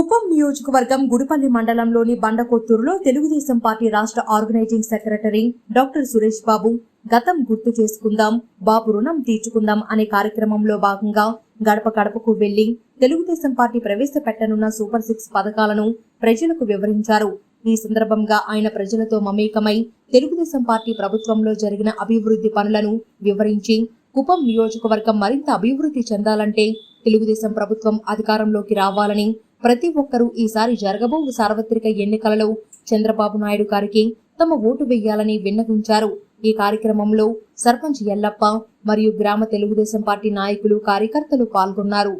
కుప్పం నియోజకవర్గం గుడిపల్లి మండలంలోని బండకొత్తూరులో తెలుగుదేశం పార్టీ రాష్ట్ర organizing secretary doctor Suresh Babu గతం గుర్తు చేసుకుందాం బాబు రుణం తీర్చుకుందాం అనే కార్యక్రమంలో భాగంగా గడప గడపకు వెళ్ళి తెలుగుదేశం పార్టీ ప్రవేశపెట్టనున్న సూపర్ సిక్స్ పథకాలను ప్రజలకు వివరించారు. ఈ సందర్భంగా ఆయన ప్రజలతో మమేకమై తెలుగుదేశం పార్టీ ప్రభుత్వంలో జరిగిన అభివృద్ధి పనులను వివరించి కుప్పం నియోజకవర్గం మరింత అభివృద్ధి చెందాలంటే తెలుగుదేశం ప్రభుత్వం అధికారంలోకి రావాలని ప్రతి ఒక్కరూ ఈసారి జరగబో సార్వత్రిక ఎన్నికలలో చంద్రబాబు నాయుడు గారికి తమ ఓటు వేయాలని విన్నవించారు. ఈ కార్యక్రమంలో సర్పంచ్ ఎల్లప్ప మరియు గ్రామ తెలుగుదేశం పార్టీ నాయకులు కార్యకర్తలు పాల్గొన్నారు.